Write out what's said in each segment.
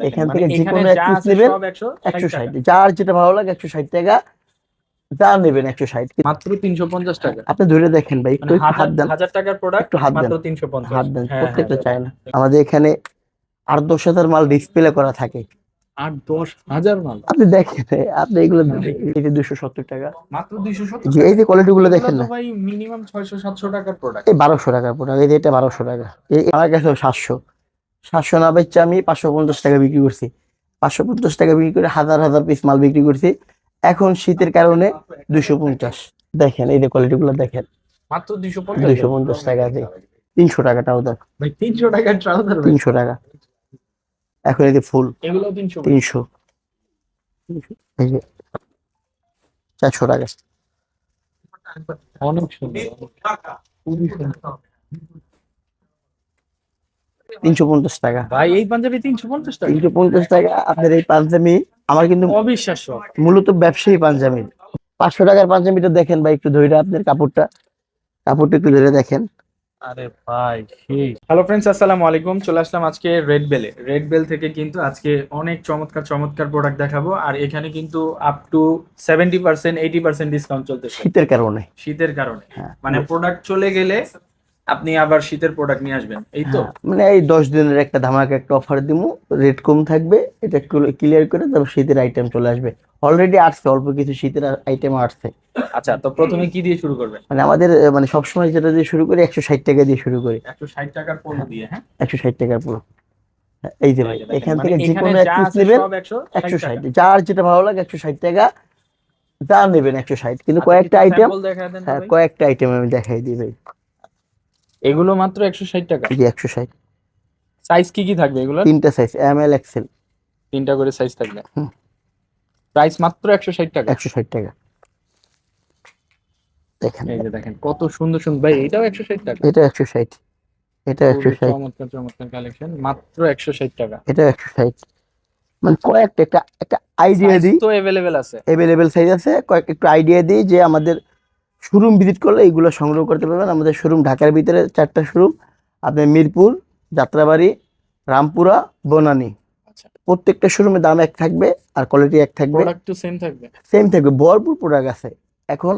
এখান মানে থেকে যে কোনো এক পিস নেবেন 160 একশো ষাট। যার যেটা ভালো লাগে একশো ষাট টাকা যা নেবেন একশো ষাট। মাত্র 350 টাকা। আপনি ধরে দেখেন ভাই একটু মানে হাত দেন। হাজার টাকার প্রোডাক্ট একটু হাত দেন। মাত্র 350 হাত দেন। হ্যাঁ, প্রত্যেকটা হ্যাঁ। চায় না আমাদের এখানে আট দশ হাজার মাল ডিসপ্লে করা থাকে। আট দশ হাজার মাল? আপনি দেখেন আপনি এগুলো এই দুশো সত্তর টাকা। মাত্র 270 যে এই যে কোয়ালিটি গুলো দেখেন না। ভাই মিনিমাম 600 700 টাকার প্রোডাক্ট এই বারোশো টাকার প্রোডাক্ট এই যে এটা বারোশো টাকা। এই আমার কাছে সাতশো। সাতশো না বেচে আমি পাঁচশো পঞ্চাশ টাকা বিক্রি করছি। পাঁচশো পঞ্চাশ টাকা বিক্রি করে হাজার হাজার পিস মাল বিক্রি করছি। এখন শীতের কারণে দুশো পঞ্চাশ। দেখেন এই যে কোয়ালিটি গুলো দেখেন। মাত্র 250 দুইশো পঞ্চাশ টাকা আছে। তিনশো টাকাটাও দেখ। ভাই 300 টাকার ট্রাউজার তিনশো টাকা। এখন এই যে ফুল এগুলো 300 তিনশো। এই যে চারশো টাকা। অনেক সুন্দর। তিনশো পঞ্চাশ টাকা। ভাই এই পাঞ্জাবি 350 টাকা? তিনশো পঞ্চাশ টাকা আপনার এই পাঞ্জাবি আমার কিন্তু অবিশ্বাস্য। মূলত ব্যবসায়ী পাঞ্জাবি। পাঁচশো টাকার পাঞ্জাবিটা দেখেন ভাই একটু ধরে আপনার কাপড়টা কাপড়টা একটু ধরে দেখেন। আরে ভাই হ্যালো ফ্রেন্ডস আসসালামু আলাইকুম। চলে আসলাম আজকে রেড বেলে রেড বেল থেকে কিন্তু আজকে অনেক চমৎকার চমৎকার প্রোডাক্ট দেখাবো। আর এখানে কিন্তু up to seventy percent eighty percent discount চলতেছে। শীতের কারণে। শীতের কারণে। হ্যাঁ। মানে প্রোডাক্ট চলে গেলে আপনি আবার শীতের প্রোডাক্ট নিয়ে আসবেন এই তো? হ্যাঁ, মানে এই দশ দিনের একটা ধামাকা একটা অফার দিব রেট কম থাকবে এটা ক্লিয়ার করে তারপর শীতের আইটেম চলে আসবে। অলরেডি আসছে অল্প কিছু শীতের আইটেম আসছে। আচ্ছা তো প্রথমে কি দিয়ে শুরু করবেন? মানে আমাদের মানে সবসময় যেটা দিয়ে শুরু করি একশো ষাট টাকা দিয়ে শুরু করি। একশো ষাট টাকার পণ্য দিয়ে হ্যাঁ? একশো ষাট টাকার পুরো হ্যাঁ, এই যে ভাই এখান মানে থেকে যে কোনো এক পিস নেবেন 160 একশো ষাট। যার যেটা ভালো লাগে একশো ষাট টাকা যা নেবেন একশো ষাট। কিন্তু আচ্ছা, কয়েকটা আইটেম হ্যাঁ কয়েকটা আইটেম আমি দেখাই দিই ভাই। এগুলো মাত্র একশো ষাট টাকা। যে একশো ষাট। সাইজ কি কি থাকবে এগুলো তিনটা সাইজ এম এল এক্সেল তিনটা করে সাইজ থাকবে। প্রাইস মাত্র একশো ষাট টাকা। একশো ষাট টাকা। দেখেন। এই যে দেখেন কত সুন্দর সুন্দর। ভাই এটাও একশো ষাট টাকা। এটা একশো ষাট। এটা একশো ষাট। চমৎকার চমৎকার কালেকশন মাত্র একশো ষাট টাকা। এটা একশো ষাট। মানে কয়েকটা একটা একটা আইডিয়া দিই। তো অ্যাভেলেবেল আছে। অ্যাভেলেবেল সাইজ আছে। কয়েক একটু আইডিয়া দিই যে আমাদের শোরুম ভিজিট করলে এগুলো সংগ্রহ করতে পারবেন। আমাদের শোরুম ঢাকার ভিতরে চারটা শোরুম আপনি মিরপুর যাত্রাবাড়ি রামপুরা বনানী। আচ্ছা। প্রত্যেকটা শোরুমের দাম এক থাকবে আর কোয়ালিটি এক থাকবে। সেম থাকবে। সেম থাকবে। ভরপুর প্রোডাক্ট আছে। এখন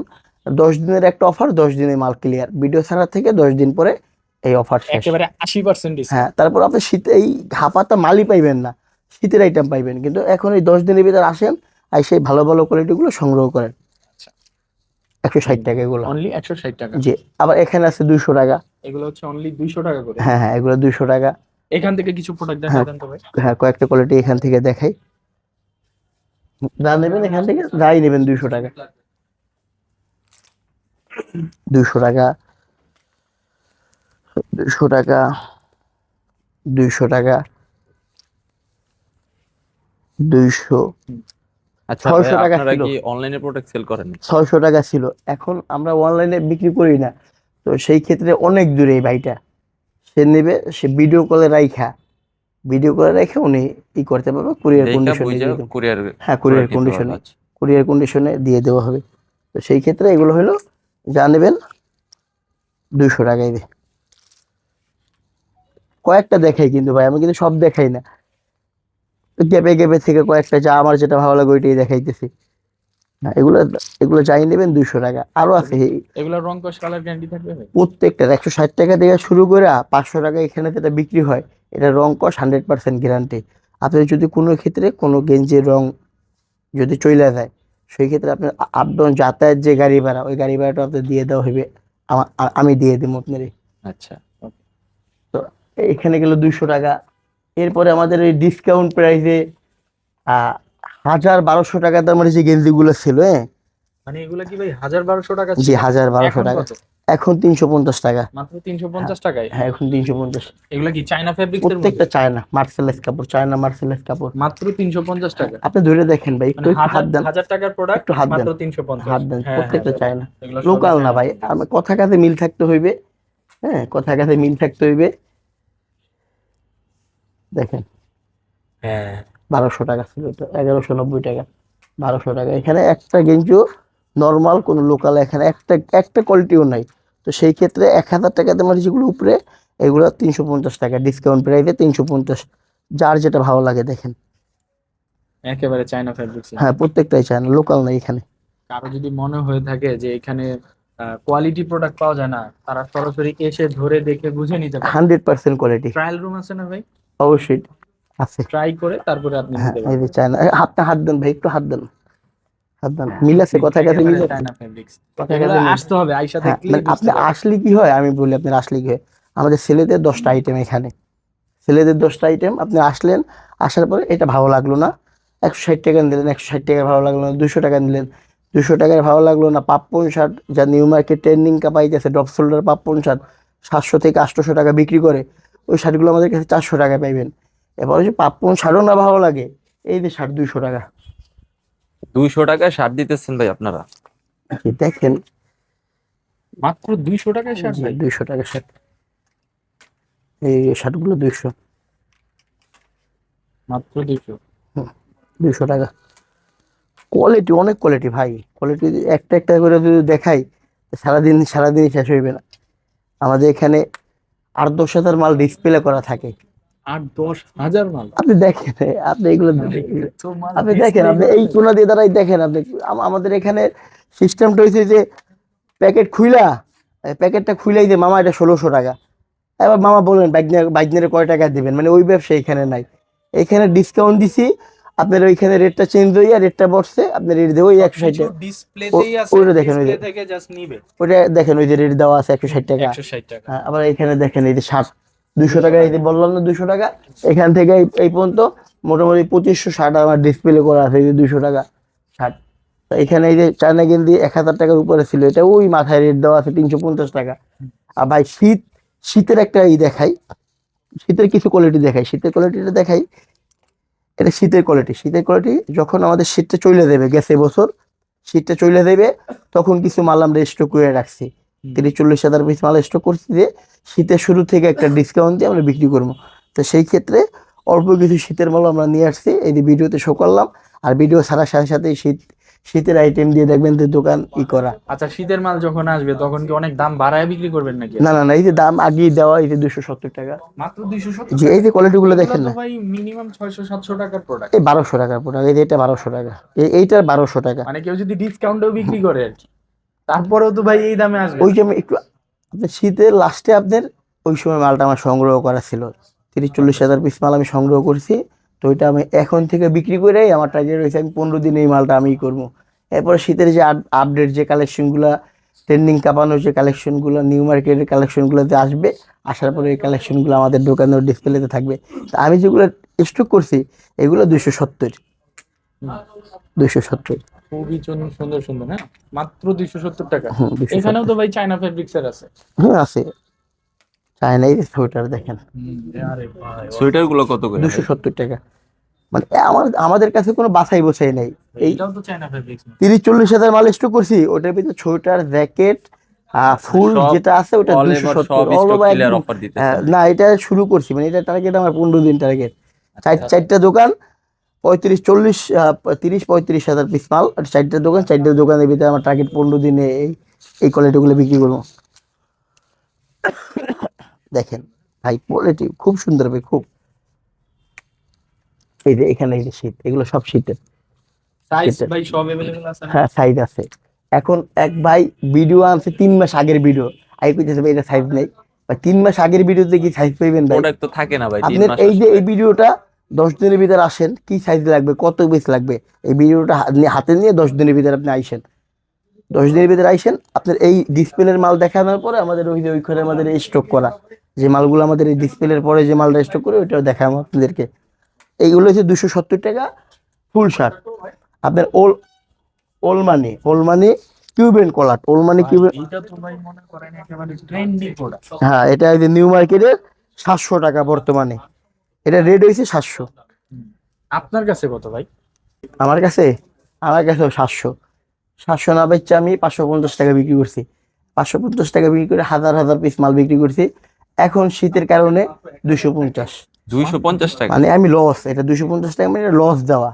দশ দিনের একটা অফার দশ দিনের মাল ক্লিয়ার ভিডিও ছাড়া থেকে দশ দিন পরে এই অফার একেবারে আশি পার্সেন্ট হ্যাঁ তারপর আপনি শীতে এই হাফাতা মালই পাইবেন না। শীতের আইটেম পাইবেন। কিন্তু এখন এই দশ দিনের ভিতরে আসেন আর সেই ভালো ভালো কোয়ালিটিগুলো সংগ্রহ করেন। একশো ষাট টাকা এগুলো। অনলি একশো ষাট টাকা। জি আবার এখানে আছে দুইশো টাকা। এগুলো হচ্ছে অনলি দুইশো টাকা করে। হ্যাঁ হ্যাঁ এগুলো দুইশো টাকা। এখান থেকে কিছু প্রোডাক্ট দেখা। দেন হ্যাঁ কয়েকটা কোয়ালিটি এখান থেকে দেখাই। যা নেবেন এখান থেকে যাই নেবেন দুইশো টাকা। দুইশো টাকা। দুইশো টাকা। দুইশো টাকা। দুইশো। আচ্ছা 600 ভাইয়া, টাকা আপনারা ছিল। অনলাইনে প্রোডাক্ট সেল করেন? ছয়শো টাকা ছিল। এখন আমরা অনলাইনে বিক্রি করি না। তো সেই ক্ষেত্রে অনেক দূরে এই ভাইটা। সে নেবে সে ভিডিও কলে রাইখা। ভিডিও কলে রেখে উনি ই করতে পারবে কুরিয়ার কন্ডিশনে। কুরিয়ার হ্যাঁ কুরিয়ার কন্ডিশনে কুরিয়ার কন্ডিশনে দিয়ে দেওয়া হবে। তো সেই ক্ষেত্রে এগুলো হলো যা নেবেন দুইশো টাকায় কয়েকটা দেখাই কিন্তু ভাই আমি কিন্তু সব দেখাই না। গ্যাপে গ্যাপে থেকে কয়েকটা যা আমার যেটা ভালো লাগে ওইটাই দেখাইতেছি। এগুলো এগুলো যাই নেবেন দুইশো টাকা। আরও আছে এগুলো রং কস কালার গ্যারান্টি থাকবে ভাই? প্রত্যেকটার একশো ষাট টাকা থেকে শুরু করে পাঁচশো টাকা এখানে যেটা বিক্রি হয় এটা রং কস হান্ড্রেড পার্সেন্ট গ্যারান্টি আপনি যদি কোনো ক্ষেত্রে কোনো গেঞ্জির রং যদি চলে যায় সেই ক্ষেত্রে আপনার আপ যাতায়াত যে গাড়ি ভাড়া ওই গাড়ি ভাড়াটা আপনার দিয়ে দেওয়া হবে আমি দিয়ে দেবো আপনার আচ্ছা তো এখানে গেল দুইশো টাকা। এরপরে আমাদের এই ডিসকাউন্ট প্রাইসে হাজার বারোশো টাকা দামের যে গেঞ্জিগুলো ছিল হ্যাঁ মানে এগুলো কি ভাই হাজার বারোশো টাকা জি ছিল? হাজার বারোশো টাকা। এখন তিনশো পঞ্চাশ টাকা। মাত্র তিনশো পঞ্চাশ টাকায়? হ্যাঁ এখন তিনশো পঞ্চাশ। এগুলো কি এর মধ্যে? প্রত্যেকটা চায়না মার্সেলাইজ কাপড় চায়না মার্সেলাইজ কাপড়। মাত্র তিনশো পঞ্চাশ টাকা। আপনি ধরে দেখেন ভাই একটু মানে হাত দেন। হাজার টাকার প্রোডাক্ট একটু হাত দেন। তিনশো পঞ্চাশ। হাত দেন হ্যাঁ, প্রত্যেকটা হ্যাঁ, চায়না লোকাল না ভাই আমার কথা কাছে মিল থাকতে হইবে হ্যাঁ কথা কাছে মিল থাকতে হইবে। দেখেন। হ্যাঁ। বারোশো টাকা ছিল এটা এগারোশো নব্বই টাকা বারোশো টাকা। এখানে একটা গেঞ্জিও নর্মাল কোনো লোকাল এখানে একটা একটা কোয়ালিটিও নাই। তো সেই ক্ষেত্রে এক হাজার টাকা তোমার যেগুলো উপরে এগুলো তিনশো পঞ্চাশ টাকা ডিসকাউন্ট প্রাইসে তিনশো পঞ্চাশ। যার যেটা ভালো লাগে দেখেন। একেবারে চায়না ফেব্রিক্স হ্যাঁ প্রত্যেকটাই চায় না লোকাল না এখানে। কারও যদি মনে হয়ে থাকে যে এখানে কোয়ালিটি প্রোডাক্ট পাওয়া যায় না তারা সরাসরি এসে ধরে দেখে বুঝে নিতে পারে। Hundred percent quality trial room আছে না ভাই? অবশ্যই। আছে। ট্রাই করে তারপরে আপনি হ্যাঁ নিতে এই যে চায়না হাতটা হাত দেন ভাই একটু হাত দেন। হাত দেন। মিল আছে কথা কাছে মিল আছে? চায়না ফেব্রিক্স কথা কাছে আসতে হবে হ্যাঁ দেখলেই মানে আপনি আসলে কি হয় আমি বলি আপনার আসলে কি হয়। আমাদের ছেলেদের দশটা আইটেম এখানে। ছেলেদের দশটা আইটেম আপনি আসলেন আসার পরে এটা ভালো লাগল না। একশো ষাট টাকা দিলেন একশো ষাট টাকার ভালো লাগল না দুশো টাকা দিলেন দুশো টাকার ভালো লাগল না পাপ্পন শার্ট যা নিউ মার্কেট ট্রেন্ডিং কাপাইতেছে ড্রপ শোল্ডার পাপ্পন শার্ট সাতশো থেকে আটশোশো টাকা বিক্রি করে। ওই শার্টগুলো আমাদের কাছে চারশো টাকা পাইবেন। এবার হচ্ছে পাপ্পন শার্টও না ভালো লাগে এই যে শার্ট দুইশো টাকা। দুইশো টাকায় শার্ট দিতেছেন ভাই আপনারা? দেখেন। মাত্র দুইশো টাকায় শার্ট ভাই। দুইশো টাকা শার্ট। এই শার্টগুলো দুইশো। মাত্র দুইশো। দুইশো টাকা। কোয়ালিটি অনেক কোয়ালিটি ভাই। কোয়ালিটি একটা একটা করে যদি দেখাই সারাদিন সারাদিনই শেষ হইবে না। আমাদের এখানে আট দশ হাজার মাল ডিসপ্লে করা থাকে। আট দশ হাজার মাল? আপনি দেখেন আপনি এগুলো আপনি দেখেন আপনি এই কোনা দিয়ে দ্বারাই দেখেন আপনি আমাদের এখানে সিস্টেমটা হয়েছে যে প্যাকেট খুইলা প্যাকেটটা খুইলাই যে মামা এটা ষোলোশো টাকা। এবার মামা বললেন কয় টাকা দিবেন? মানে ওই ব্যবসা এখানে নাই। এখানে ডিসকাউন্ট দিছি আপনার ওইখানে রেটটা চেঞ্জ হইয়া রেটটা বসছে আপনার রেট দেবো ওই একশো ষাট টাকা। ডিসপ্লেতেই আছে ওইটা দেখেন, ওই যে। থেকে জাস্ট নিবে। ওটা দেখেন ওই যে রেট দেওয়া আছে একশো ষাট টাকা। হ্যাঁ, আবার এখানে দেখেন এই যে ষাট দুশো টাকা এই যে বললাম না দুশো টাকা এখান থেকে এই- পর্যন্ত মোটামুটি পঁচিশশো ষাট আমার ডিসপ্লে করা আছে এই যে দুশো টাকা ষাট। তো এখানে এই যে চায়না গেন্দি এক হাজার টাকার উপরে ছিল এটা ওই মাথায় রেট দেওয়া আছে তিনশো পঞ্চাশ টাকা। আর ভাই শীত শীতের একটা ই দেখাই শীতের কিছু কোয়ালিটি দেখাই শীতের কোয়ালিটিটা দেখাই এটা শীতের কোয়ালিটি শীতের কোয়ালিটি যখন আমাদের শীতটা চলে দেবে গেছে বছর শীতটা চলে দেবে তখন কিছু মাল আমরা স্টক করে রাখছি। তিরিশ চল্লিশ হাজার পিস মাল স্টক করছি যে শীতের শুরু থেকে একটা ডিসকাউন্ট দিয়ে আমরা বিক্রি করব। তো সেই ক্ষেত্রে অল্প কিছু শীতের মাল আমরা নিয়ে আসছি। এই ভিডিওতে শো করলাম আর ভিডিও ছাড়ার সাথে সাথে শীত শীতের আইটেম দিয়ে দেখবেন যে দোকান ই করা। আচ্ছা শীতের মাল যখন আসবে তখন কি অনেক দাম বাড়ায় বিক্রি করবেন নাকি? না না না এই যে দাম আগেই দেওয়া এই যে দুশো সত্তর টাকা। মাত্র দুইশো সত্তর যে এই যে কোয়ালিটি গুলো দেখেন না। ভাই মিনিমাম ছয়শো সাতশো টাকার প্রোডাক্ট এই বারোশো টাকার প্রোডাক্ট এই যে এটা বারোশো টাকা। এই এইটার বারোশো টাকা। মানে কেউ যদি ডিসকাউন্টেও বিক্রি করে আর কি তারপরেও তো ভাই এই দামে আসবে। ওই যে আমি একটু আপনার শীতের লাস্টে আপনার ওই সময় মালটা আমার সংগ্রহ করা ছিল। তিরিশ চল্লিশ হাজার পিস মাল আমি সংগ্রহ করছি। তো ওইটা আমি এখন থেকে বিক্রি করে আমার টার্গেট রয়েছে আমি পনেরো দিনে এই মালটা আমি করব। এরপরে শীতের যে আপডেট যে কালেকশনগুলো ট্রেন্ডিং কাঁপানো যে কালেকশনগুলো নিউ মার্কেটের কালেকশনগুলোতে আসবে আসার পরে এই কালেকশনগুলো আমাদের দোকানের ডিসপ্লেতে থাকবে। তা আমি যেগুলো স্টক করছি এগুলো দুশো সত্তর। দুশো সত্তর। খুবই সুন্দর সুন্দর হ্যাঁ? মাত্র দুইশো সত্তর টাকা। এখানেও তো ভাই চায়না ফেব্রিক্সের আছে। হ্যাঁ আছে। চায়না এই সোয়েটার দেখেন সোয়েটারগুলো কত করে? দুশো সত্তর টাকা। মানে আমার আমাদের কাছে কোনো বাছাই বসাই নাই। এই এইটাও তো চায়না ফেব্রিক্স তিরিশ চল্লিশ হাজার মাল স্টক করছি ওটার ভিতরে সোয়েটার জ্যাকেট ফুল যেটা আছে ওটা দুশো সত্তর। হ্যাঁ, না এটা শুরু করছি। মানে এটা টার্গেট আমার পনেরো দিন টার্গেট চার আচ্ছা। চারটা দোকান পঁয়ত্রিশ চল্লিশ তিরিশ পঁয়ত্রিশ হাজার পিস মাল। আর চারটা দোকান চারটা দোকানের ভিতরে আমার টার্গেট পনেরো দিনে এই এই কোয়ালিটিগুলো বিক্রি করব। দেখেন ভাই কোয়ালিটি খুব সুন্দর ভাই খুব। এই যে এখানে এই যে শীত এগুলো সব শীতের। হ্যাঁ সাইজ আছে। এখন এক ভাই ভিডিও আনছে তিন মাস আগের ভিডিও আই কইতেছে ভাই এটা সাইজ নেই। তিন মাস আগের ভিডিওতে কি সাইজ পাইবেন ভাই? প্রোডাক্ট তো থাকে না ভাই আপনি এই যে এই ভিডিওটা দশ দিনের ভিতরে আসেন কি সাইজ লাগবে কত পিস লাগবে? এই ভিডিওটা হাতে নিয়ে দশ দিনের ভিতরে আপনি আইসেন। দশ দিনের ভিতরে আইসেন আপনার এই ডিসপ্লের মাল দেখানোর পরে আমাদের ওই যে ওইখানে আমাদের স্টক করা। যে মালগুলো আমাদের এই ডিসপ্লের পরে যে মালটা স্টক করে ওইটাও দেখাবো আপনাদেরকে। এইগুলো হচ্ছে দুশো সত্তর টাকা ফুল শার্ট আপনার ওল ওল মানি ওল মানি কিউবেন কলার ওল মানি কিউবেন হ্যাঁ এটা এই যে নিউ মার্কেটের সাতশো টাকা বর্তমানে। এটা রেট হয়েছে সাতশো। আপনার কাছে কত ভাই? আমার কাছে? আমার কাছে সাতশো। সাতশো না বেচে আমি পাঁচশো পঞ্চাশ টাকা বিক্রি করছি। পাঁচশো পঞ্চাশ টাকা বিক্রি করে হাজার হাজার পিস মাল বিক্রি করছি। এখন শীতের কারণে দুশো পঞ্চাশ। দুইশো পঞ্চাশ টাকা? মানে আমি লস এটা দুশো পঞ্চাশ টাকা মানে লস দেওয়া।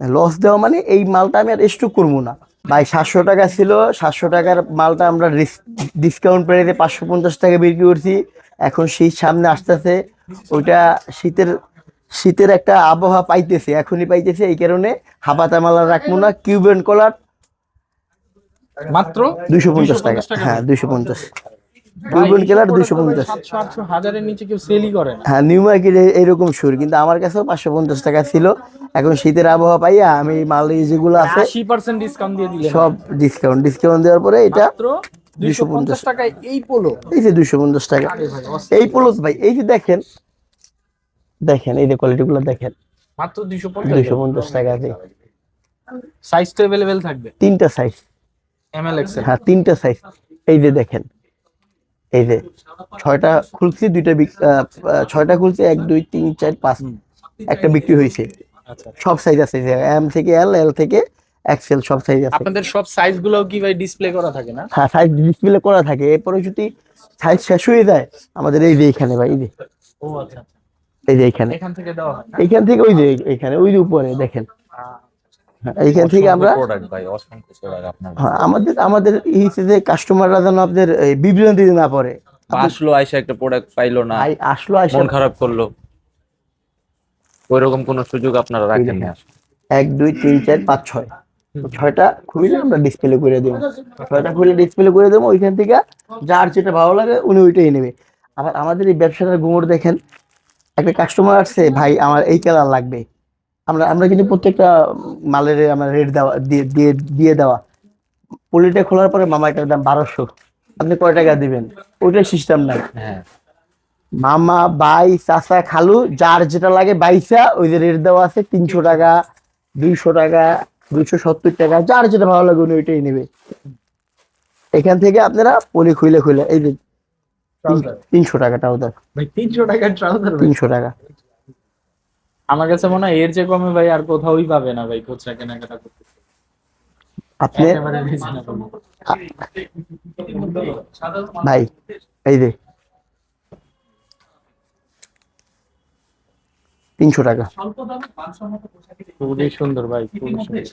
লস দেওয়া মানে এই মালটা আমি আর স্টক করব না। ভাই সাতশো টাকা ছিল সাতশো টাকার মালটা আমরা ডিসকাউন্ট পেয়ে পাঁচশো পঞ্চাশ টাকা বিক্রি করছি। এখন শীত সামনে আসতেছে ওইটা শীতের শীতের একটা আবহাওয়া পাইতেছে এখনই পাইতেছে। এই কারণে হাবাতা মালা রাখব না কিউবেন কলার মাত্র দুইশো পঞ্চাশ টাকা। হ্যাঁ দুইশো পঞ্চাশ। কিউবেন কালার দুইশো পঞ্চাশ। হাজারের নিচে কেউ সেলই করে হ্যাঁ নিউ মার্কেটে এইরকম সুর কিন্তু আমার কাছেও পাঁচশো পঞ্চাশ টাকা ছিল। এখন শীতের আবহাওয়া পাইয়া আমি মাল যেগুলো আছে আশি পার্সেন্ট ডিসকাউন্ট দিয়ে দিলে সব ডিসকাউন্ট ডিসকাউন্ট দেওয়ার পরে এটা দুইশো পঞ্চাশ টাকায় এই পোলো এই যে দুইশো পঞ্চাশ টাকা। এই পোলোস ভাই এই যে দেখেন দেখেন এই যে কোয়ালিটি গুলো দেখেন। মাত্র দুইশো পঞ্চাশ টাকা। সাইজ তো অ্যাভেলেবেল থাকবে। তিনটা সাইজ এক্সেল হ্যাঁ তিনটা সাইজ এই যে দেখেন এই যে ছয়টা খুলছি দুইটা ছয়টা খুলছি এক দুই তিন চার পাঁচ। একটা বিক্রি হয়েছে। আচ্ছা সব সাইজ আছে এম থেকে এল এল থেকে এক্সেল সব সাইজ আছে। আপনাদের সব সাইজগুলো কি ভাই ডিসপ্লে করা থাকে না? হ্যাঁ সাইজ ডিসপ্লে করা থাকে। এরপরে যদি সাইজ শেষ হয়ে যায় আমাদের এই যে এখানে ভাই এই যে। ও আচ্ছা এই যে এখানে। এখান থেকে দেওয়া হয় না? এইখান থেকে ওই যে এখানে ওই যে উপরে দেখেন। এইখান থেকে আমরা হ্যাঁ, আমাদের আমাদের কাস্টমাররা যেন বিভ্রান্তিতে না পড়ে আসলো আইসা একটা প্রোডাক্ট পাইলো না আই- আসলো আসে মন খারাপ করল ওইরকম কোনো সুযোগ আপনারা রাখেন না এক দুই তিন চার পাঁচ ছয়। ছয়টা খুলে আমরা ডিসপ্লে করে দেবো। ছয়টা খুলে ডিসপ্লে করে দেবো ওইখান থেকে যার যেটা ভালো লাগে উনি ওইটাই নেবে। আবার আমাদের এই ব্যবসাটার গুমর দেখেন একটা কাস্টমার আসছে ভাই আমার এই কালার লাগবে। আমরা আমরা কিন্তু প্রত্যেকটা মালের আমরা রেট দেওয়া দিয়ে দিয়ে দিয়ে দেওয়া। পলিটা খোলার পরে মামা এটার দাম বারোশো। আপনি কয় টাকা দিবেন? ওইটার সিস্টেম নাই। হ্যাঁ। মামা বাই চাচা খালু যার যেটা লাগে বাইসা ওই যে রেট দেওয়া আছে তিনশো টাকা দুইশো টাকা দুইশো সত্তর টাকা যার যেটা ভালো লাগে উনি ওইটাই নেবে। এখান থেকে আপনারা পলি খুলে খুলে এই যে তিনশো টাকা ট্রাউজার তিনশো টাকা ট্রাউজার তিনশো টাকা। আমার কাছে মনে হয় এর যে কমে ভাই আর কোথাওই পাবে না ভাই খুচরা কেনাকাটা করতে। আপনি ভাই এই যে। তিনশো টাকা। খুবই সুন্দর ভাই খুবই সুন্দর।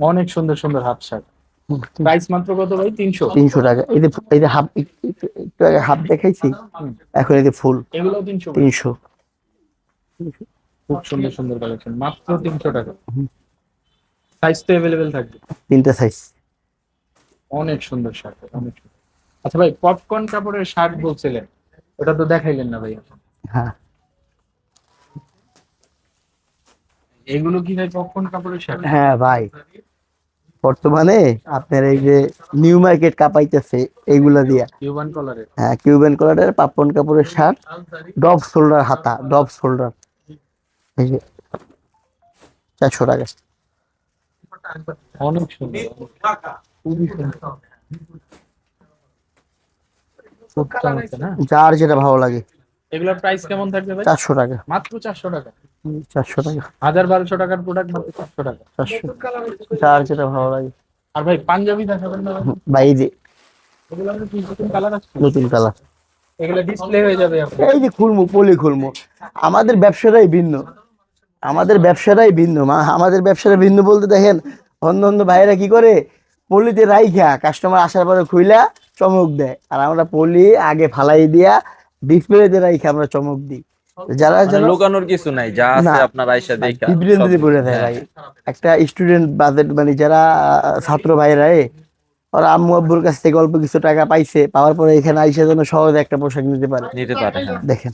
অনেক সুন্দর সুন্দর হাফ শার্ট। প্রাইস মাত্র কত ভাই? তিনশো। তিনশো টাকা। এই যে এই যে হাফ একটু আগে হাফ দেখাইছি এখন এই যে ফুল। এগুলো তিনশো তিনশো। খুব সুন্দর সুন্দর কালেকশন মাত্র তিনশো টাকা। সাইজ তো অ্যাভেলেবেল থাকবে। তিনটা সাইজ অনেক সুন্দর শার্ট অনেক সুন্দর। আচ্ছা ভাই পপকর্ন কাপড়ের শার্ট বলছিলেন। ওটা তো দেখাইলেন না ভাই। হ্যাঁ। এগুলো কি ভাই পপকর্ন কাপড়ের শার্ট? হ্যাঁ ভাই। বর্তমানে আপনার এই যে নিউ মার্কেট কাপাইতেছে এইগুলা দিয়া। কিউবান কলারের হ্যাঁ কিউবেন কলারের পাপন কাপড়ের শার্ট ডব শোল্ডার হাতা ডব শোল্ডার এই যে চারশো টাকা। অনেক সুন্দর। খুবই সুন্দর। যার যেটা ভালো লাগে। এগুলোর প্রাইস কেমন থাকবে ভাই? চারশো টাকা। মাত্র চারশো টাকা। চারশো টাকা। হাজার বারোশো টাকার প্রোডাক্ট মাত্র চারশো টাকা। চারশো। যার যেটা ভালো লাগে। আর ভাই পাঞ্জাবি দেখাবেন না ভাই? বা এই যে এগুলো নতুন কালার আছে? নতুন কালার এগুলো ডিসপ্লে হয়ে যাবে এই যে খুলমু পলি খুলমু। আমাদের ব্যবসাটাই ভিন্ন। আমাদের ব্যবসাটাই ভিন্ন মা। আমাদের ব্যবসাটা ভিন্ন বলতে দেখেন অন্য অন্য ভাইয়েরা কি করে? পলিতে রাইখা কাস্টমার আসার পরে খুইলা চমক দেয়। আর আমরা পলি আগে ফালাই দিয়া ডিসপ্লেতে রাইখা আমরা চমক দিই। যারা মানে যারা লুকানোর কিছু নাই যা আছে আপনার আইসা দেখা বিভ্রান্তিতে পড়ে থাকে ভাই একটা স্টুডেন্ট বাজেট মানে যারা ছাত্র ভাইরা ওরা আম্মু আব্বুর কাছ থেকে অল্প কিছু টাকা পাইছে পাওয়ার পরে এখানে আইসা যেন সহজে একটা পোশাক নিতে পারে। নিতে পারে হ্যাঁ। দেখেন।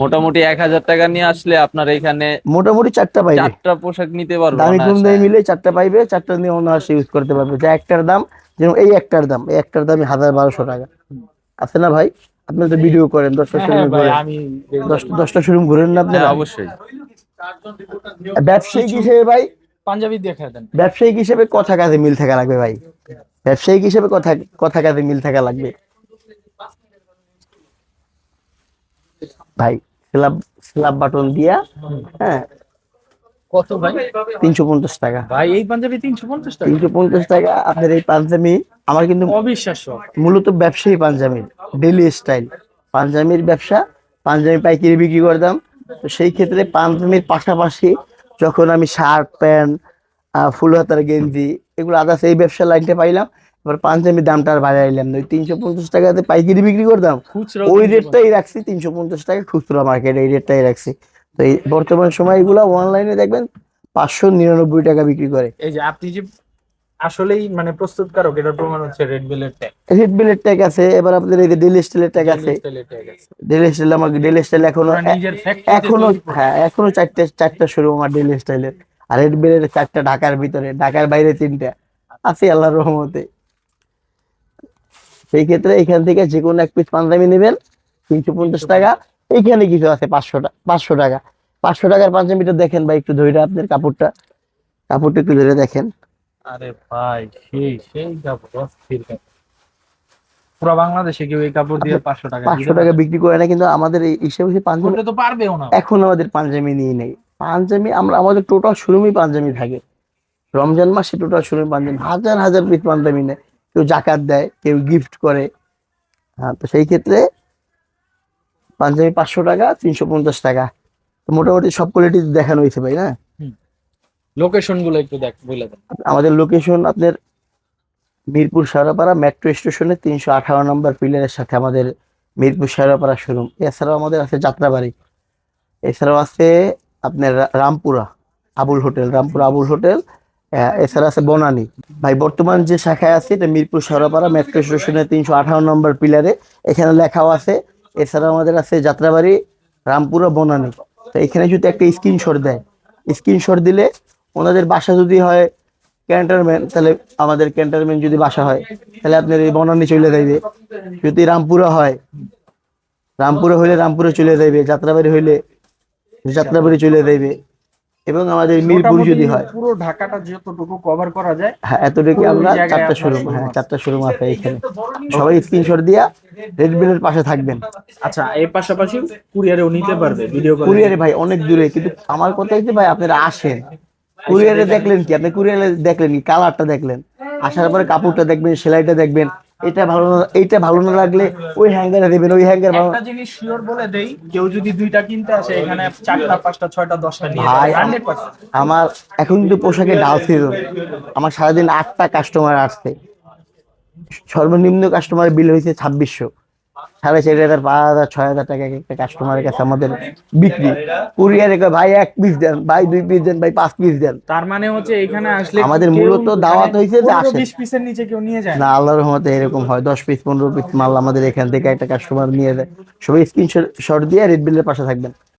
মোটামুটি এক হাজার টাকা নিয়ে আসলে আপনার এখানে মোটামুটি চারটা পাইবে। চারটা পোশাক নিতে পারব দামি কম দামি মিলে চারটা পাইবে চারটা নিয়ে অনায়াসে ইউজ করতে পারবে। যা একটার দাম যেমন এই একটার দাম এই একটার দামই হাজার বারোশো টাকা। আছে না ভাই? আপনারা তো ভিডিও করেন দশটা হ্যাঁ শোরুম ভাই ঘুরেন। দশটা দশটা শোরুম ঘুরেন না হ্যাঁ আপনারা? অবশ্যই। ব্যবসায়িক হিসেবে ভাই পাঞ্জাবি দেখা দেন। ব্যবসায়িক হিসেবে কথা কাজে মিল থাকা লাগবে ভাই। ব্যবসায়িক হিসেবে কথা কথা কাজে মিল থাকা লাগবে। ভাই স্ল্যাব স্ল্যাব বাটন দিয়া হ্যাঁ কত ভাই? তিনশো পঞ্চাশ টাকা। ভাই এই পাঞ্জাবি তিনশো পঞ্চাশ টাকা? তিনশো পঞ্চাশ টাকা আপনার এই পাঞ্জাবি আমার কিন্তু অবিশ্বাস্য। মূলত ব্যবসায়ী পাঞ্জাবির ডেলি স্টাইল পাঞ্জাবির ব্যবসা পাঞ্জাবি পাইকারি বিক্রি করতাম। তো সেই ক্ষেত্রে পাঞ্জাবির পাশাপাশি যখন আমি শার্ট প্যান্ট ফুল হাতার গেঞ্জি এগুলো আদার্স এই ব্যবসা লাইনটা পাইলাম। এবার পাঞ্জাবি দামটা আর বাড়াইলাম ওই তিনশো পঞ্চাশ টাকাতে পাইকারি বিক্রি করতাম। ওই রেটটাই রাখছি তিনশো পঞ্চাশ টাকা খুচরা মার্কেট এই রেটটাই রাখছি। তো এই বর্তমান সময় এগুলো অনলাইনে দেখবেন পাঁচশো নিরানব্বই টাকা বিক্রি করে। এই যে আপনি যে আসলেই মানে প্রস্তুতকারক এটার প্রমাণ হচ্ছে রেড বেলের ট্যাগ রেড বেলের ট্যাগ আছে এবার আপনাদের এই যে ডেলি স্টাইলের ট্যাগ আছে। ডেলি স্টাইল আমার ডেলি স্টাইল এখনও এখনও হ্যাঁ এখনও চারটে চারটা শুরু আমার ডেলি স্টাইলের আর রেড বেলের চারটা ঢাকার ভিতরে ঢাকার বাইরে তিনটা। আছে আল্লাহর রহমতে। সেই ক্ষেত্রে এখান থেকে যে কোনো এক পিস পাঞ্জাবি নেবেন তিনশো পঞ্চাশ টাকা। এইখানে কিছু আছে পাঁচশো টাকা পাঁচশো টাকা। পাঁচশো টাকার পাঞ্জাবিটা দেখেন ভাই একটু ধরে আপনার কাপড়টা। কাপড়টা একটু ধরে দেখেন। আরে ভাই সেই সেই কাপড় অস্থির কাপড় পুরো বাংলাদেশে কেউ এই কাপড় দিয়ে পাঁচশো টাকা পাঁচশো টাকা বিক্রি করে না কিন্তু আমাদের এই হিসেবে পাঞ্জাবি তো পারবেও না। এখন আমাদের পাঞ্জাবি নিয়ে নেই। পাঞ্জাবি আমরা আমাদের টোটাল শোরুমই পাঞ্জাবি থাকে। রমজান মাসে টোটাল শোরুম পাঞ্জাবি হাজার হাজার পিস পাঞ্জাবি নেয়। কেউ জাকাত দেয় কেউ গিফট করে। হ্যাঁ তো সেই ক্ষেত্রে পাঞ্জাবি পাঁচশো টাকা তিনশো পঞ্চাশ টাকা। তো মোটামুটি সব কোয়ালিটি দেখানো হয়েছে ভাই না? লোকেশনগুলো একটু দেখ বলে দেন। আমাদের লোকেশন আপনার মিরপুর শেওড়াপাড়া মেট্রো স্টেশনের তিনশো আঠারো নম্বর পিলারের সাথে আমাদের মিরপুর শেওড়াপাড়া শোরুম এছাড়াও আমাদের আছে যাত্রাবাড়ি। এছাড়াও আছে আপনার রামপুরা আবুল হোটেল রামপুরা আবুল হোটেল। এছাড়া আছে বনানী। ভাই বর্তমান যে শাখায় আছে এটা মিরপুর শেওড়াপাড়া মেট্রো স্টেশনের তিনশো আঠারো নম্বর পিলারে এখানে লেখাও আছে এছাড়াও আমাদের আছে যাত্রাবাড়ি, রামপুরা, বনানি। তো এখানে যদি একটা স্ক্রিনশট দেয় স্ক্রিনশট দিলে ওনাদের বাসা যদি হয় ক্যান্টনমেন্ট তাহলে আমাদের ক্যান্টারম্যান যদি বাসা হয়, তাহলে আপনার এই বনানি চলে যাইবে। যদি রামপুরা হয়, রামপুরা হইলে রামপুরে চলে যাইবে, যাত্রাবাড়ি হইলে যাত্রাবাড়ি চলে যাইবে। এবং আমাদের মিরপুর যদি হয়। পুরো ঢাকাটা যতটুকু কভার করা যায় হ্যাঁ এতটুকু আমরা চারটা শোরুম হ্যাঁ চারটা শোরুম আছে এখানে সবাই স্ক্রিনশট দিয়া রেড বিলের পাশে থাকবেন। আচ্ছা এর পাশাপাশি কুরিয়ারেও নিতে পারবে ভিডিও কল কুরিয়ারে ভাই অনেক দূরে কিন্তু আমার কথা হচ্ছে ভাই আপনারা আসেন। কুরিয়ারে দেখলেন কি? আপনি কুরিয়ারে দেখলেন কি? কালারটা দেখলেন। আসার পরে কাপড়টা দেখবেন সেলাইটা দেখবেন। এটা ভালো না এইটা ভালো না লাগলে ওই হ্যাঙ্গারে দেবেন ওই হ্যাঙ্গার ভালো একটা জিনিস শিওর বলে দেই কেউ যদি দুইটা কিনতে আসে এখানে চারটা পাঁচটা ছয়টা দশটা নিয়ে ভাই, আমার এখন কিন্তু পোশাকে ডাল ছিল আমার সারাদিন আটটা কাস্টমার আসছে। সর্বনিম্ন কাস্টমার বিল হয়েছে ছাব্বিশশো। সাড়ে চার হাজার পাঁচ হাজার ছয় হাজার টাকা একটা কাস্টমারের কাছে আমাদের বিক্রি। কুরিয়ারে কয়, ভাই এক পিস দেন ভাই দুই পিস দেন ভাই পাঁচ পিস দেন। তার মানে হচ্ছে এখানে আসলে আমাদের মূলত দাওয়াত মানে হয়েছে যে আসে। বিশ পিসের নিচে কেউ নিয়ে যায় না। না আল্লাহর রহমতে এরকম হয়। দশ পিস পনেরো পিস মাল আমাদের এখান থেকে একটা কাস্টমার নিয়ে যায়। সবাই স্ক্রিনশট দিয়ে রেড বিলের পাশে থাকবেন।